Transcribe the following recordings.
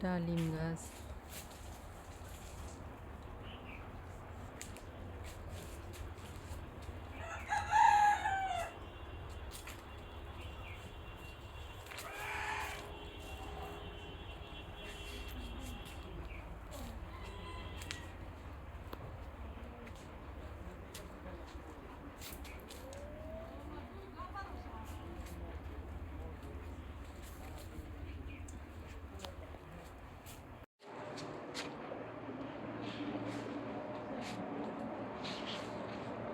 ডালিম গাছ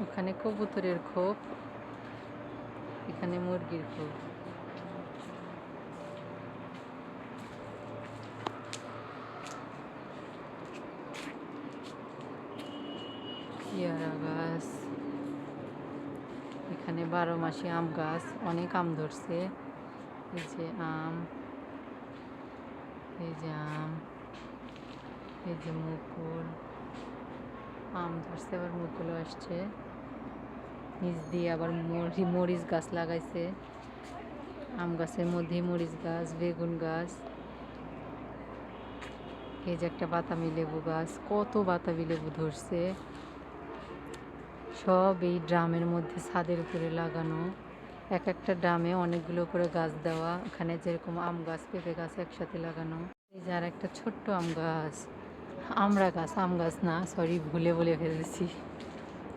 ওখানে কবুতরের খোপ, এখানে মুরগির খোপ। পেয়ারা গাছ, এখানে বারো মাসি আম গাছ, অনেক আম ধরছে। এই যে আম, এই যে আম, এই যে মুকুল, আম ধরছে, আবার মুকুলও আসছে। নিচ দিয়ে আবার মরি, মরিচ গাছ লাগাইছে। আম গাছের মধ্যেই মরিচ গাছ, বেগুন গাছ। এই যে একটা বাতামি লেবু গাছ, কত বাতাবি লেবু ধরছে। সব এই ড্রামের মধ্যে ছাদের উপরে লাগানো। এক একটা ড্রামে অনেকগুলো করে গাছ দেওয়া। এখানে যেরকম আম গাছ, পেঁপে গাছ একসাথে লাগানো। এই যে আর একটা ছোট্ট আম গাছ। আমরা গাছ, আম গাছ না সরি ভুলে বলে ফেলেছি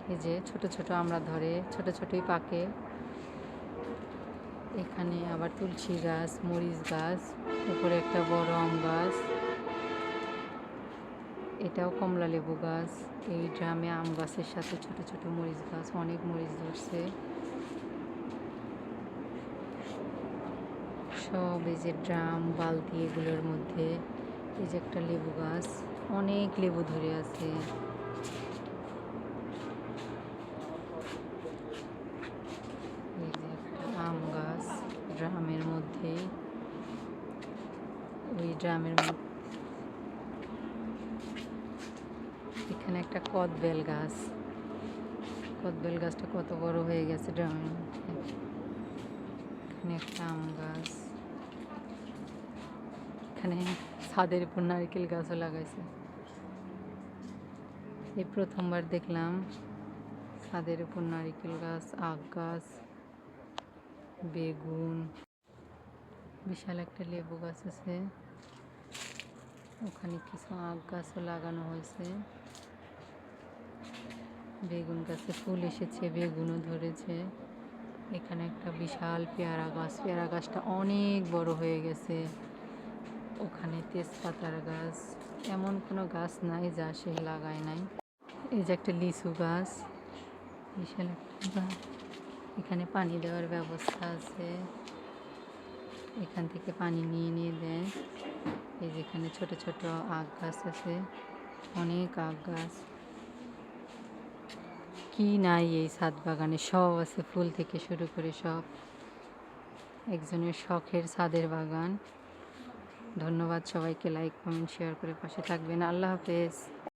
এই যে ছোট ছোট আমরা ধরে, ছোট ছোটই পাকে। এখানে আবার তুলসী গাছ, মরিচ গাছ, উপরে একটা বড় আম গাছ। এটাও কমলা লেবু গাছ। এই ড্রামে আম গাছের সাথে ছোট ছোট মরিচ গাছ, অনেক মরিচ ধরছে। সব এই যে ড্রাম, বালতি এগুলোর মধ্যে এই যে একটা লেবু গাছ, অনেক লেবু ধরে আছে এই যে একটা আম গাছ মধ্যে ওই ড্রামের এখানে একটা কদবেল গাছ। কদবেল গাছটা কত বড় হয়ে গেছে ড্রামের মধ্যে। এখানে একটা আম গাছ। এখানে ছাদের উপর নারকেল গাছও লাগাইছে। এই প্রথমবার দেখলাম ছাদের উপর নারকেল গাছ, আখ গাছ, বেগুন। বিশাল একটা লেবু গাছ আছে। ওখানে কিছু আখ গাছও লাগানো হয়েছে। বেগুন গাছে ফুল এসেছে, বেগুনও ধরেছে। এখানে একটা বিশাল পেয়ারা গাছ। পেয়ারা গাছটা অনেক বড় হয়ে গেছে। ওখানে তেজপাতার গাছ। এমন কোনো গাছ নাই যা সে লাগায় নাই। এই যে একটা লিচু গাছ। বিশাল একটা গাছ। এখানে পানি দেওয়ার ব্যবস্থা আছে। এখান থেকে পানি নিয়ে নিয়ে দেয়। এই যেখানে ছোট ছোট আখ গাছ আছে, অনেক আখ গাছ। কি নাই এই ছাদ বাগানে, সব আছে ফুল থেকে শুরু করে সব। একজনের শখের ছাদের বাগান। ধন্যবাদ সবাইকে লাইক কমেন্ট শেয়ার করে পাশে থাকবেন। আল্লাহ হাফেজ।